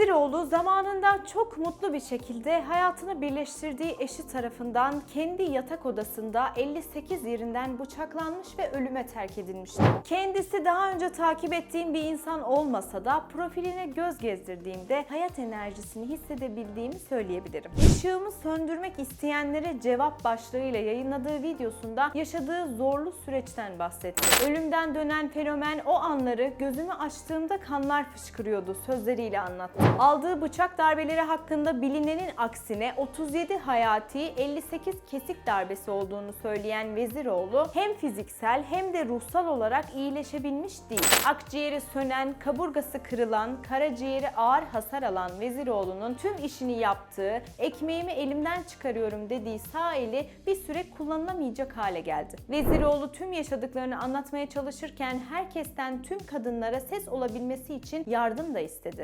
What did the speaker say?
Veziroğlu zamanında çok mutlu bir şekilde hayatını birleştirdiği eşi tarafından kendi yatak odasında 58 yerinden bıçaklanmış ve ölüme terk edilmişti. Kendisi daha önce takip ettiğim bir insan olmasa da profiline göz gezdirdiğimde hayat enerjisini hissedebildiğimi söyleyebilirim. Işığımı söndürmek isteyenlere cevap başlığıyla yayınladığı videosunda yaşadığı zorlu süreçten bahsetti. Ölümden dönen fenomen o anları gözümü açtığımda kanlar fışkırıyordu sözleriyle anlattı. Aldığı bıçak darbeleri hakkında bilinenin aksine 37 hayati 58 kesik darbesi olduğunu söyleyen Veziroğlu hem fiziksel hem de ruhsal olarak iyileşebilmiş değil. Akciğeri sönen, kaburgası kırılan, karaciğeri ağır hasar alan Veziroğlu'nun tüm işini yaptığı, ekmeğimi elimden çıkarıyorum dediği sağ eli bir süre kullanılamayacak hale geldi. Veziroğlu tüm yaşadıklarını anlatmaya çalışırken herkesten tüm kadınlara ses olabilmesi için yardım da istedi.